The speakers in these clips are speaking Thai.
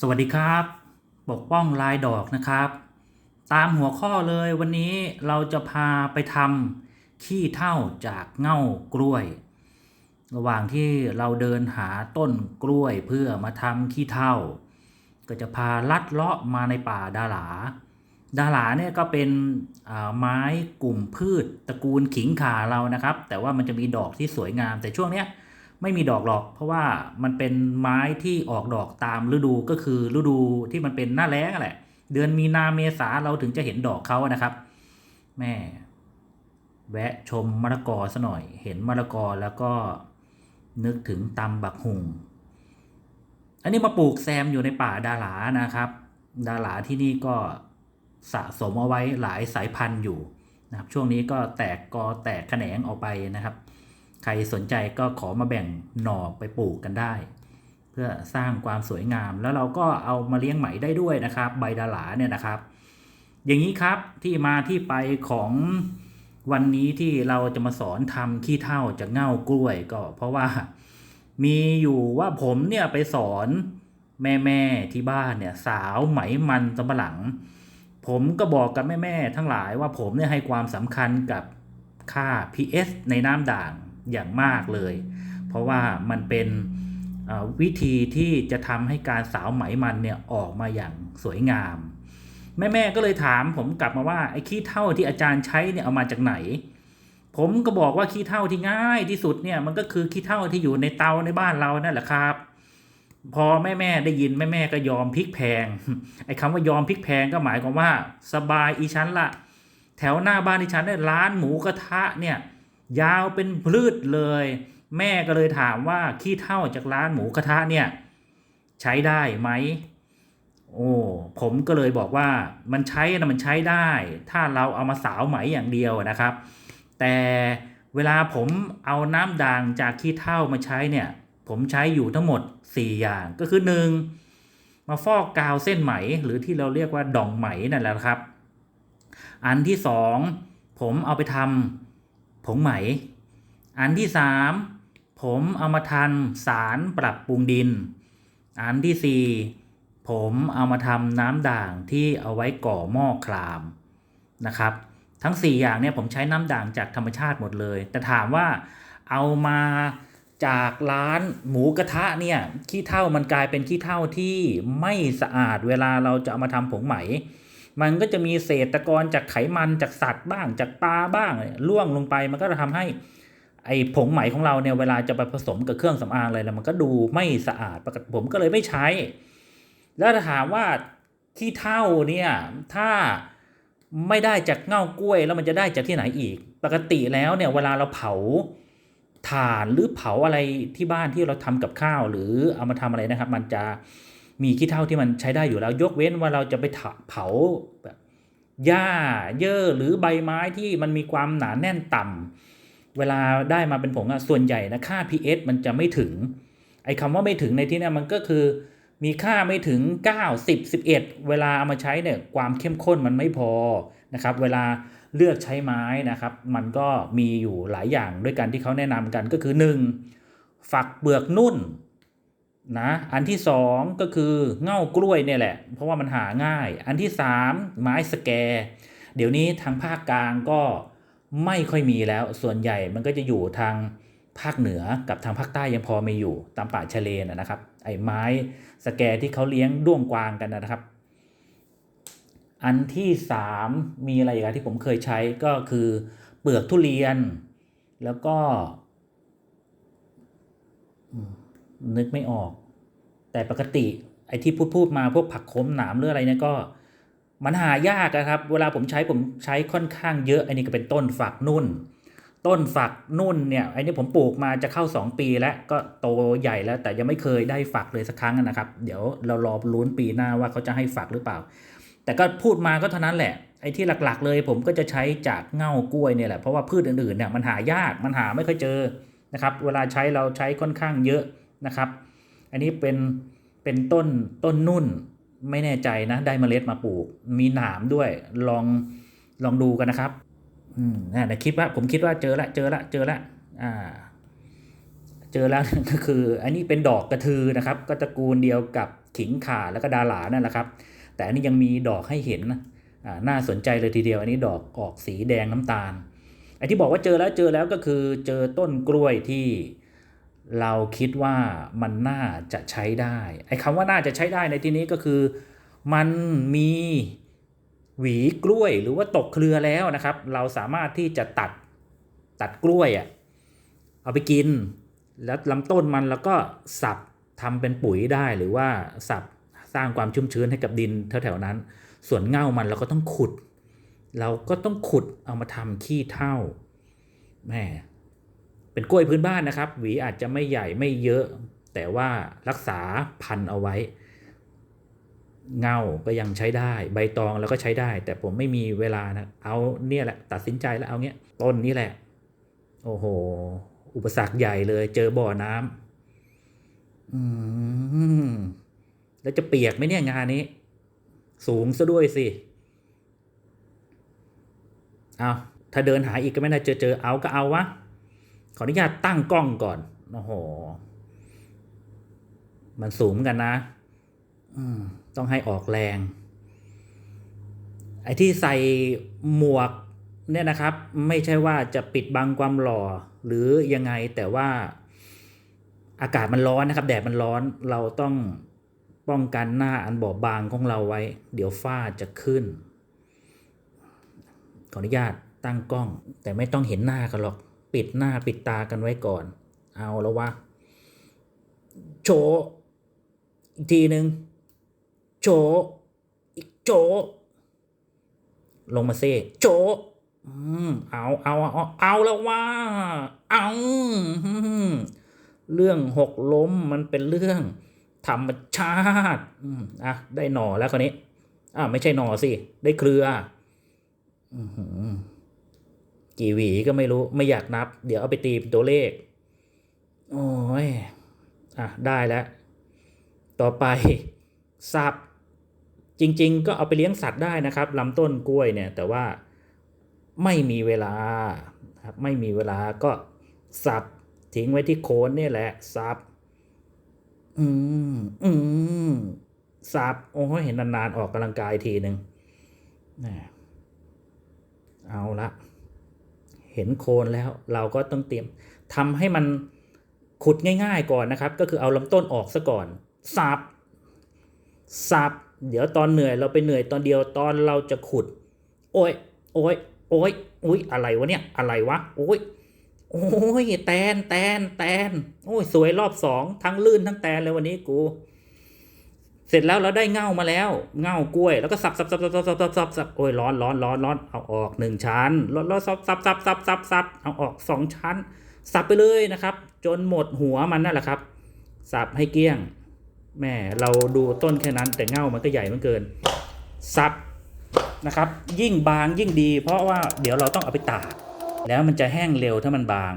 สวัสดีครับ ปกป้องลายดอกนะครับ ตามหัวข้อเลยวันนี้เราจะพาไปทำขี้เท่าจากเง่ากล้วย ระหว่างที่เราเดินหาต้นกล้วยเพื่อมาทำขี้เท่า ก็จะพาลัดเลาะมาในป่าดาหลา ดาหลาเนี่ยก็เป็นไม้กลุ่มพืชตระกูลขิงขาเรานะครับ แต่ว่ามันจะมีดอกที่สวยงามแต่ช่วงเนี้ย ไม่มีดอกหรอก เพราะว่ามันเป็นไม้ที่ออกดอกตามฤดูก็คือฤดูที่มันเป็นหน้าแล้งแหละ เดือนมีนาเมษาเราถึงจะเห็นดอกเขานะครับแม่แวะชมมะละกอซะหน่อย เห็นมะละกอแล้วก็นึกถึงตำบักหุงอันนี้มาปลูกแซมอยู่ในป่าดาหลานะครับ ดาหลาที่นี่ก็สะสมเอาไว้หลายสายพันธุ์อยู่นะครับ ช่วงนี้ก็แตกกอแตกแขนงออกไปนะครับ ใครสนใจก็ขอมาแบ่งหน่อไปปลูกกันได้ เพื่อสร้างความสวยงาม แล้วเราก็เอามาเลี้ยงไหมได้ด้วยนะครับ ใบดาหลาเนี่ยนะครับ อย่างนี้ครับที่มาที่ไปของวันนี้ที่เราจะมาสอนทำขี้เถ้าจากเง่ากล้วยก็ เพราะว่ามีอยู่ว่าผมเนี่ยไปสอนแม่แม่ที่บ้านเนี่ยสาวไหมมันสำปะหลัง ผมก็บอกกับแม่ๆทั้งหลายว่าผมเนี่ยให้ความสำคัญกับค่า pH ในน้ำด่าง อย่างมากเลย เพราะว่ามันเป็นวิธีที่จะทำให้การสาวไหมมันเนี่ยออกมาอย่างสวยงาม แม่ๆก็เลยถามผมกลับมาว่าไอ้ขี้เท่าที่อาจารย์ใช้เนี่ยเอามาจากไหน ผมก็บอกว่าขี้เท่าที่ง่ายที่สุดเนี่ยมันก็คือขี้เท่าที่อยู่ในเตาในบ้านเรานั่นแหละครับ พอแม่แม่ได้ยินแม่แม่ก็ยอมพลิกแพงไอ้คำว่ายอมพลิกแพงก็หมายความว่าสบายอีชั้นละแถวหน้าบ้านอีชั้นเนี่ยร้านหมูกระทะเนี่ย ยาวเป็นพืชเลย แม่ก็เลยถามว่าขี้เท่าจากร้านหมูกระทะเนี่ย ใช้ได้ไหมโอ้ผมก็เลยบอกว่ามันใช้นะมันใช้ได้ ถ้าเราเอามาสาวไหมอย่างเดียวนะครับ แต่เวลาผมเอาน้ำด่างจากขี้เท่ามาใช้เนี่ย ผมใช้อยู่ทั้งหมด 4 อย่างก็คือ 1. มาฟอกกาวเส้นไหม หรือที่เราเรียกว่าดองไหมนั่นแหละครับ อันที่ 2 ผมเอาไปทำ ผงไหม อันที่ 3 ผมเอามาทำสารปรับปรุงดิน อันที่ 4 ผมเอามาทำน้ำด่างที่เอาไว้ก่อหม้อครามนะครับ ทั้ง 4 อย่างเนี่ยผมใช้น้ำด่างจากธรรมชาติหมดเลย แต่ถามว่าเอามาจากร้านหมูกระทะเนี่ยขี้เถ้ามันกลายเป็นขี้เถ้าที่ไม่สะอาดเวลาเราจะเอามาทำผงไหม มันก็จะมีเศษตะกอนจากไขมันจากสัตว์บ้างจากปลาบ้างล่วงลงไปมันก็จะทำให้ไอ้ผงไหมของเราเนี่ยเวลาจะไปผสมกับเครื่องสำอางอะไรแล้วมันก็ดูไม่สะอาดปกติผมก็เลยไม่ใช้ แล้วถ้ามว่าขี้เถ้าเนี่ยถ้าไม่ได้จากเง่ากล้วยแล้วมันจะได้จากที่ไหนอีก ปกติแล้วเนี่ยเวลาเราเผาถ่านหรือเผาอะไรที่บ้านที่เราทำกับข้าว หรือเอามาทำอะไรนะครับ มันจะ มีขี้เถ้าที่มันใช้ได้อยู่แล้ว ยกเว้นว่าเราจะไปเผาแบบหญ้าเยื่อหรือใบไม้ที่มันมีความหนาแน่นต่ำเวลาได้มาเป็นผงอะส่วนใหญ่นะค่า pH มันจะไม่ถึง ไอ้คำว่าไม่ถึงในที่นี้มันก็คือ มีค่าไม่ถึง 9 10 11 เวลาเอามาใช้เนี่ยความเข้มข้นมันไม่พอนะครับเวลาเลือกใช้ไม้นะครับ มันก็มีอยู่หลายอย่างด้วยกันที่เขาแนะนำกันก็คือ 1. ฝักเปลือกนุ่น นะอันที่ 2 ก็คือเง่ากล้วยเนี่ยแหละ เพราะว่ามันหาง่าย อันที่ 3 ไม้สแกร์เดี๋ยวนี้ทางภาคกลางก็ไม่ค่อยมีแล้ว ส่วนใหญ่มันก็จะอยู่ทางภาคเหนือกับทางภาคใต้ยังพอมีอยู่ตามป่าชะเลนนะครับ ไอ้ไม้สแกร์ที่เขาเลี้ยงด้วงกวางกันนะครับ อันที่สามมีอะไรอีกที่ผมเคยใช้ก็คือเปลือกทุเรียน แล้วก็ นึกไม่ออก แต่ปกติไอ้ที่พูดพูดมาพวกผักขมหนามหรืออะไรเนี่ยก็มันหายากอะครับ เวลาผมใช้ผมใช้ค่อนข้างเยอะ อันนี้ก็เป็นต้นฝักนุ่น ต้นฝักนุ่นเนี่ยไอ้นี่ผมปลูกมาจะเข้า 2 ปีแล้วก็โตใหญ่แล้ว แต่ยังไม่เคยได้ฝักเลยสักครั้งนะครับ เดี๋ยวเรารอลุ้นปีหน้าว่าเขาจะให้ฝักหรือเปล่า แต่ก็พูดมาก็เท่านั้นแหละไอ้ที่หลักๆ เลยผมก็จะใช้จากเง่ากล้วยเนี่ยแหละเพราะว่าพืชอื่นๆเนี่ยมันหายากมันหาไม่ค่อยเจอนะครับ เวลาใช้เราใช้ค่อนข้างเยอะ นะครับ อันนี้เป็นเป็นต้นต้นนุ่นไม่แน่ใจนะได้เมล็ดมาปลูก มีหนามด้วยลองลองดูกันนะครับอืมนะแต่คิดว่าผมคิดว่าเจอละเจอละเจอละอ่า เจอแล้วก็คือ อันนี้เป็นดอกกระทือนะครับ ก็ตระกูลเดียวกับขิงข่าแล้วก็ดาหลานั่นแหละครับ แต่อันนี้ยังมีดอกให้เห็นนะอ่าน่าสนใจเลยทีเดียว อันนี้ดอกออกสีแดงน้ำตาลไอ้ที่บอกว่าเจอแล้วเจอแล้วก็คือเจอต้นกล้วยที่ เราคิดว่ามันน่าจะใช้ได้ ไอ้คำว่าน่าจะใช้ได้ในที่นี้ก็คือ มันมีหวีกล้วยหรือว่าตกเครือแล้วนะครับ เราสามารถที่จะตัดตัดกล้วยอะ่ะเอาไปกิน แล้วลำต้นมันแล้วก็สับทำเป็นปุ๋ยได้หรือว่าสับสร้างความชุ่มชื้นให้กับดินแถวๆนั้น ส่วนเง่ามันเราก็ต้องขุด เราก็ต้องขุดเอามาทำขี้เถ้าแม่ เป็นกล้วยพื้นบ้านนะครับ หวีอาจจะไม่ใหญ่ไม่เยอะ แต่ว่ารักษาพันเอาไว้ เงาก็ยังใช้ได้ ใบตองแล้วก็ใช้ได้ แต่ผมไม่มีเวลานะเอาเนี่ยแหละตัดสินใจแล้วเอาเนี้ยต้นนี้แหละ โอ้โห อุปสรรคใหญ่เลย เจอบ่อน้ำอืมแล้วจะเปียกไหมเนี่ยงานนี้ สูงซะด้วยสิเอาถ้าเดินหาอีกก็ไม่ได้เจอเจอเอาก็เอาวะ ออนุญาตตั้งกล้องก่อน โอ้โห มันสูงกันนะต้องให้ออกแรง ไอ้ที่ใส่หมวกเนี่ยนะครับ ไม่ใช่ว่าจะปิดบังความหล่อ หรือยังไงแต่ว่าอากาศมันร้อนนะครับ แดดมันร้อนเราต้องป้องกันหน้าอันบอบบางของเราไว้ เดี๋ยวฝ้าจะขึ้น ขออนุญาตตั้งกล้อง แต่ไม่ต้องเห็นหน้ากันหรอก ปิดหน้าปิดตากันไว้ก่อน เอาแล้ววะโชว์อีกทีหนึ่งโชว์อีกโชว์ลงมาเซ่โชว์อืมเอาเอาเอาเอาแล้วว่าเอาเรื่องหกล้มมันเป็นเรื่องธรรมชาติอืมอะได้หน่อแล้วคนนี้อ่าไม่ใช่หน่อสิ ได้เครืออือ กี่หวีก็ไม่รู้ไม่อยากนับ เดี๋ยวเอาไปตีเป็นตัวเลข โอ้ย อะ ได้แล้ว ต่อไปสับจริง ๆ ก็เอาไปเลี้ยงสัตว์ได้นะครับลำต้นกล้วยเนี่ย แต่ว่าไม่มีเวลาครับไม่มีเวลาก็สับทิ้งไว้ที่โคนนี่แหละสับอืมอืมสับโอ้ยเห็นนานๆออกกำลังกายทีหนึ่งแหมเอาละ เห็นโคนแล้วเราก็ต้องเตรียมทำให้มันขุดง่าย ๆก่อนนะครับ ก็คือเอาลำต้นออกซะก่อนสับสับเดี๋ยวตอนเหนื่อยเราไปเหนื่อยตอนเดียวตอนเราจะขุด โอ้ยโอ้ยโอ้ยอุ้ยอะไรวะเนี่ยอะไรวะโอ้ยโอ้ยแตนแตนแตนโอ้ยสวยรอบสองทั้งลื่นทั้งแตนเลยวันนี้กู เสร็จแล้วเราได้เง่ามาแล้วเง่ากล้วย แล้วก็สับสับสับสับสับสับสับสับสับโอ้ยร้อนร้อนร้อนร้อนเอาออกหนึ่งชั้นร้อนร้อนสับสับสับสับสับสับเอาออกสองชั้น สับไปเลยนะครับ จนหมดหัวมันนั่นแหละครับ สับให้เกลี้ยงแม่เราดูต้นแค่นั้นแต่เง่ามันก็ใหญ่มือนเกิน สับนะครับ ยิ่งบางยิ่งดี เพราะว่าเดี๋ยวเราต้องเอาไปตากแล้วมันจะแห้งเร็วถ้ามันบาง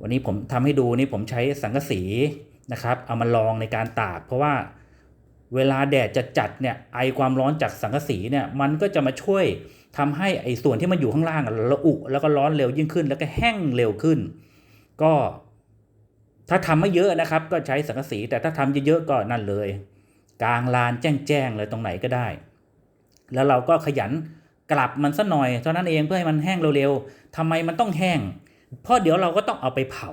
วันนี้ผมทำให้ดูนี่ผมใช้สังกะสี นะครับ เอามาลองในการตาก เพราะว่าเวลาแดดจะจัดเนี่ยไอความร้อนจากสังกะสีเนี่ยมันก็จะมาช่วยทำให้ไอส่วนที่มันอยู่ข้างล่างระอุแล้วก็ร้อนเร็วยิ่งขึ้น แล้วก็แห้งเร็วขึ้น ก็ถ้าทำไม่เยอะนะครับ ก็ใช้สังกะสี แต่ถ้าทำเยอะๆก็นั่นเลย กลางลานแจ้งๆเลยตรงไหนก็ได้ แล้วเราก็ขยันกลับมันสัหน่อยเท่านั้นเองเพื่อให้มันแห้งเร็วๆทำไมมันต้องแห้ง เพราะเดี๋ยวเราก็ต้องเอาไปเผา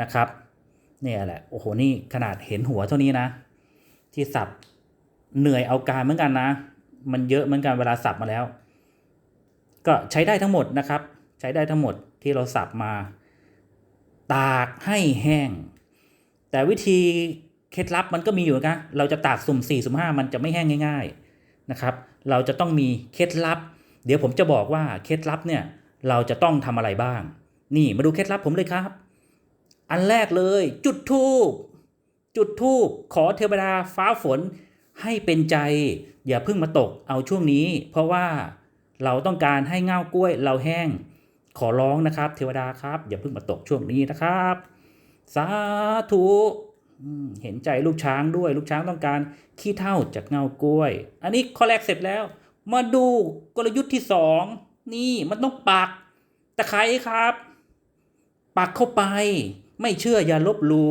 นะครับ เนี่ยแหละโอ้โหนี่ขนาดเห็นหัวเท่านี้นะ ที่สับเหนื่อยเอาการเหมือนกันนะ มันเยอะเหมือนกันเวลาสับมาแล้ว ก็ใช้ได้ทั้งหมดนะครับ ใช้ได้ทั้งหมดที่เราสับมา ตากให้แห้ง แต่วิธีเคล็ดลับมันก็มีอยู่นะเราจะตากสุ่ม4สุ่ม5มันจะไม่แห้งง่าย ๆนะครับ เราจะต้องมีเคล็ดลับ เดี๋ยวผมจะบอกว่าเคล็ดลับเนี่ยเราจะต้องทำอะไรบ้าง นี่มาดูเคล็ดลับผมเลยครับ อันแรกเลย จุดทูบจุดทูบขอเทวดาฟ้าฝนให้เป็นใจ อย่าเพิ่งมาตกเอาช่วงนี้ เพราะว่าเราต้องการให้เง่ากล้วยเราแห้ง ขอร้องนะครับ เทวดาครับ อย่าเพิ่งมาตกช่วงนี้นะครับสาธุเห็นใจลูกช้างด้วยลูกช้างต้องการขี้เท่าจากเงากล้วย อันนี้ข้อแรกเสร็จแล้ว มาดูกลยุทธ์ที่สองนี่มันต้องปักตะไคร้ครับ ปักเข้าไป ไม่เชื่ออย่าลบลู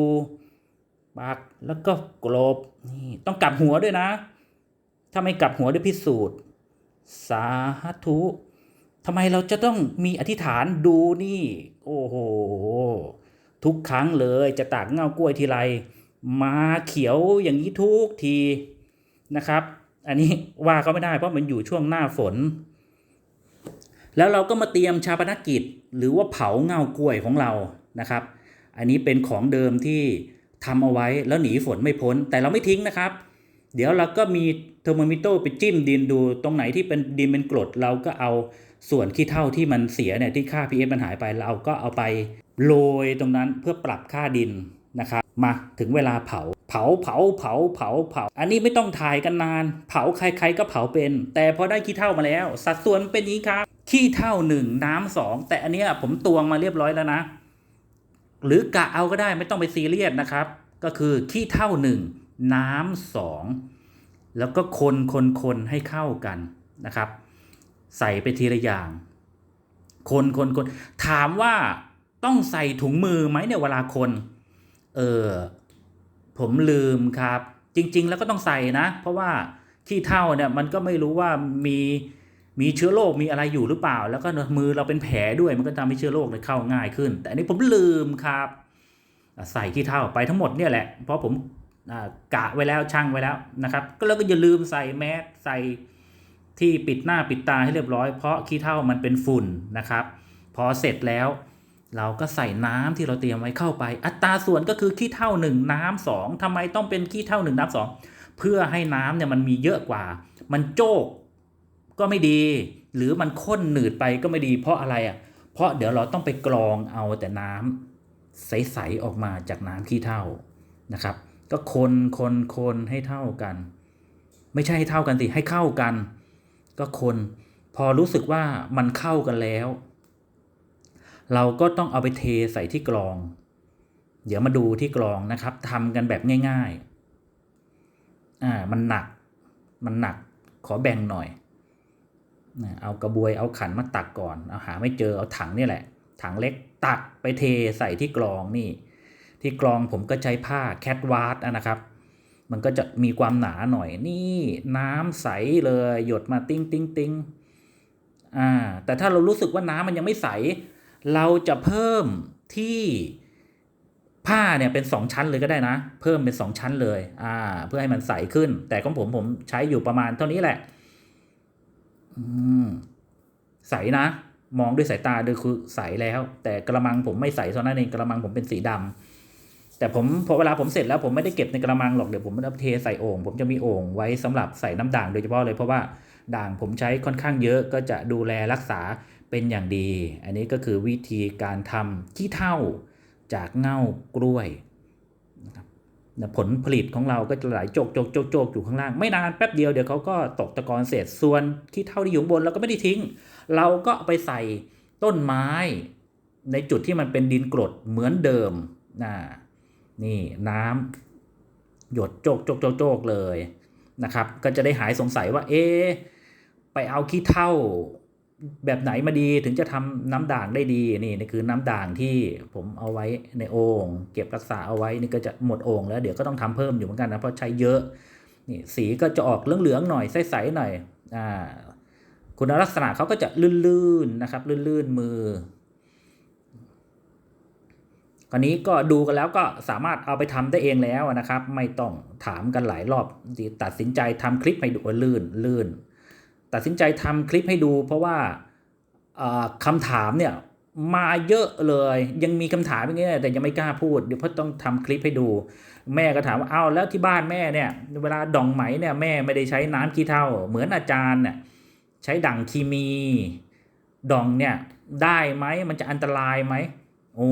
ปปักแล้วก็กลบนี่ต้องกลับหัวด้วยนะ ถ้าไม่กลับหัวด้วยพิสูจน์ สาธุทำไมเราจะต้องมีอธิษฐานดูนี่ โอ้โห ทุกครั้งเลยจะตากเงากล้วยทีไรมาเขียวอย่างนี้ทุกทีนะครับ อันนี้ว่าก็ไม่ได้เพราะมันอยู่ช่วงหน้าฝน แล้วเราก็มาเตรียมชาปนกิจ หรือว่าเผาเงากล้วยของเรานะครับ อันนี้เป็นของเดิมที่ทำเอาไว้แล้วหนีฝนไม่พ้น แต่เราไม่ทิ้งนะครับ เดี๋ยวเราก็มีเทอร์โมมิเตอร์ไปจิ้มดินดูตรงไหนที่เป็นดินเป็นกรดเราก็เอาส่วนขี้เท่าที่มันเสียเนี่ยที่ค่า pH มันหายไปเราก็เอาไปโรยตรงนั้นเพื่อปรับค่าดินนะครับมาถึงเวลาเผา เผาเผาเผาเผาเผา อันนี้ไม่ต้องถ่ายกันนาน เผาใครๆก็เผาเป็น แต่พอได้ขี้เท่ามาแล้ว สัดส่วนเป็นนี้ครับขี้เท่าหนึ่งน้ำสองแต่อันนี้ผมตวงมาเรียบร้อยแล้วนะ หรือกะเอาก็ได้ไม่ต้องไปซีเรียสนะครับ ก็คือขี้เท่าหนึ่งน้ำสองแล้วก็คนคนคนให้เข้ากันนะครับ ใส่ไปทีละอย่าง คนคนคนถามว่าต้องใส่ถุงมือไหมเนี่ยเวลาคน เออผมลืมครับ จริง ๆ แล้วก็ต้องใส่นะ เพราะว่าขี้เท่าเนี่ยมันก็ไม่รู้ว่ามี มีเชื้อโรคมีอะไรอยู่หรือเปล่า แล้วก็มือเราเป็นแผลด้วยมันก็ทำให้เชื้อโรคเลยเข้าง่ายขึ้น แต่อันนี้ผมลืมครับ ใส่ขี้เท่าไปทั้งหมดเนี่ยแหละ เพราะผมกะไว้แล้วช่างไว้แล้วนะครับ ก็แล้วก็อย่าลืมใส่แมสใส่ที่ปิดหน้าปิดตาให้เรียบร้อยเพราะขี้เท่ามันเป็นฝุ่นนะครับ พอเสร็จแล้ว เราก็ใส่น้ำที่เราเตรียมไว้เข้าไป อัตราส่วนก็คือขี้เท่าหนึ่งน้ำสองทำไมต้องเป็นขี้เท่าหนึ่งน้ำสองเพื่อให้น้ำเนี่ยมันมีเยอะกว่า มันโจก ก็ไม่ดี หรือมันข้นหนืดไปก็ไม่ดี เพราะอะไรอะ เพราะเดี๋ยวเราต้องไปกรองเอาแต่น้ำใสๆออกมาจากน้ำขี้เท่านะครับ ก็คนคนคนให้เท่ากัน ไม่ใช่ให้เท่ากันสิให้เข้ากัน ก็คนพอรู้สึกว่ามันเข้ากันแล้ว เราก็ต้องเอาไปเทใส่ที่กรอง เดี๋ยวมาดูที่กรองนะครับทำกันแบบง่าย ๆ อ่ามันหนัก มันหนักขอแบ่งหน่อย เอากระบวยเอาขันมาตักก่อนเอาหาไม่เจอเอาถังนี่แหละ ถังเล็กตักไปเทใส่ที่กรองนี่ ที่กรองผมก็ใช้ผ้าแคทวาร์ดนะครับ มันก็จะมีความหนาหน่อยนี่น้ำใสเลยหยดมาติ้งติ้งติ้งอ่าแต่ถ้าเรารู้สึกว่าน้ำมันยังไม่ใส เราจะเพิ่มที่ผ้าเนี่ยเป็นสองชั้นเลยก็ได้นะ เพิ่มเป็นสองชั้นเลยอ่าเพื่อให้มันใสขึ้น แต่ของผมผมใช้อยู่ประมาณเท่านี้แหละ ใสนะ มองด้วยสายตาดูคือใสแล้ว แต่กระมังผมไม่ใสเท่านั้นเองกระมังผมเป็นสีดำแต่ผมพอเวลาผมเสร็จแล้วผมไม่ได้เก็บในกระมังหรอกเดี๋ยวผมเอาเทใส่โอ่งผมจะมีโอ่งไว้สำหรับใส่น้ำด่างโดยเฉพาะเลยเพราะว่าด่างผมใช้ค่อนข้างเยอะก็จะดูแลรักษาเป็นอย่างดี อันนี้ก็คือวิธีการทำขี้เท่าจากเง่ากล้วย ผลผลิตของเราก็จะไหลโจกโจกโจกโจกอยู่ข้างล่าง ไม่นานแป๊บเดียวเดี๋ยวเขาก็ตกตะกอนเศษส่วนขี้เท่าที่อยู่บนเราก็ไม่ได้ทิ้ง เราก็ไปใส่ต้นไม้ ในจุดที่มันเป็นดินกรดเหมือนเดิมนะนี่น้ำหยดโจกโจกโจกโจกเลยนะครับ ก็จะได้หายสงสัยว่าเอ๊ไปเอาขี้เท่า แบบไหนมาดีถึงจะทำน้ำด่างได้ดีนี่นี่คือน้ำด่างที่ผมเอาไว้ในโอ่งเก็บรักษาเอาไว้นี่ก็จะหมดโอ่งแล้วเดี๋ยวก็ต้องทำเพิ่มอยู่เหมือนกันนะเพราะใช้เยอะนี่สีก็จะออกเหลืองๆหน่อยใสๆหน่อยอ่าคุณลักษณะเขาก็จะลื่นๆนะครับลื่นๆมือคราวนี้ก็ดูกันแล้วก็สามารถเอาไปทำได้เองแล้วนะครับ ไม่ต้องถามกันหลายรอบตัดสินใจทำคลิปให้ดูลื่นลื่น ตัดสินใจทำคลิปให้ดู เพราะว่าคำถามเนี่ยมาเยอะเลย ยังมีคำถามอย่างเงี้ยแต่ยังไม่กล้าพูดเดี๋ยวพราะต้องทำคลิปให้ดู แม่ก็ถามว่าเอาแล้วที่บ้านแม่เนี่ยเวลาดองไหมเนี่ยแม่ไม่ได้ใช้น้ำขี้เถ้าเหมือนอาจารย์เนี่ยใช้ด่างคีมีดองเนี่ยได้ไหมมันจะอันตรายไหมโอ้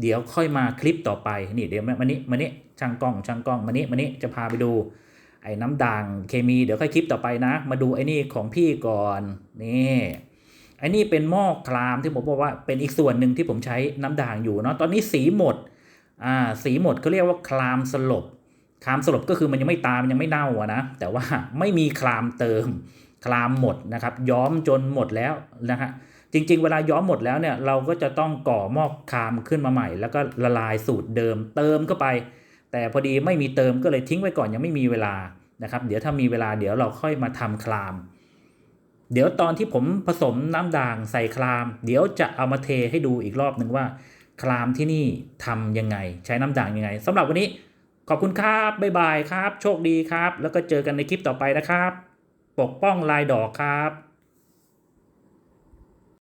เดี๋ยวค่อยมาคลิปต่อไปนี่เดี๋ยวมานี้มานี้ช่างกล้องช่างกล้องมานี้มานี้จะพาไปดู ไอ้น้ำด่างเคมีเดี๋ยวค่อยคลิปต่อไปนะ มาดูไอ้นี่ของพี่ก่อนนี่ไอ้นี่เป็นหม้อคลามที่ผมบอกว่าเป็นอีกส่วนหนึ่งที่ผมใช้น้ำด่างอยู่เนาะตอนนี้สีหมดอ่าสีหมดเขาเรียกว่าคลามสลบคลามสลบก็คือมันยังไม่ตายมันยังไม่เน่าอะนะแต่ว่าไม่มีคลามเติมคลามหมดนะครับย้อมจนหมดแล้วนะฮะจริง ๆ เวลาย้อมหมดแล้วเนี่ยเราก็จะต้องก่อหม้อคลามขึ้นมาใหม่ แล้วก็ละลายสูตรเดิมเติมเข้าไป แต่พอดีไม่มีเติมก็เลยทิ้งไว้ก่อนยังไม่มีเวลานะครับ เดี๋ยวถ้ามีเวลาเดี๋ยวเราค่อยมาทำคลาม เดี๋ยวตอนที่ผมผสมน้ำด่างใส่คลาม เดี๋ยวจะเอามาเทให้ดูอีกรอบหนึ่งว่า คลามที่นี่ทำยังไง ใช้น้ำด่างยังไงสำหรับวันนี้ขอบคุณครับ บ๊ายบายครับ โชคดีครับ แล้วก็เจอกันในคลิปต่อไปนะครับ ปกป้องลายดอกครับ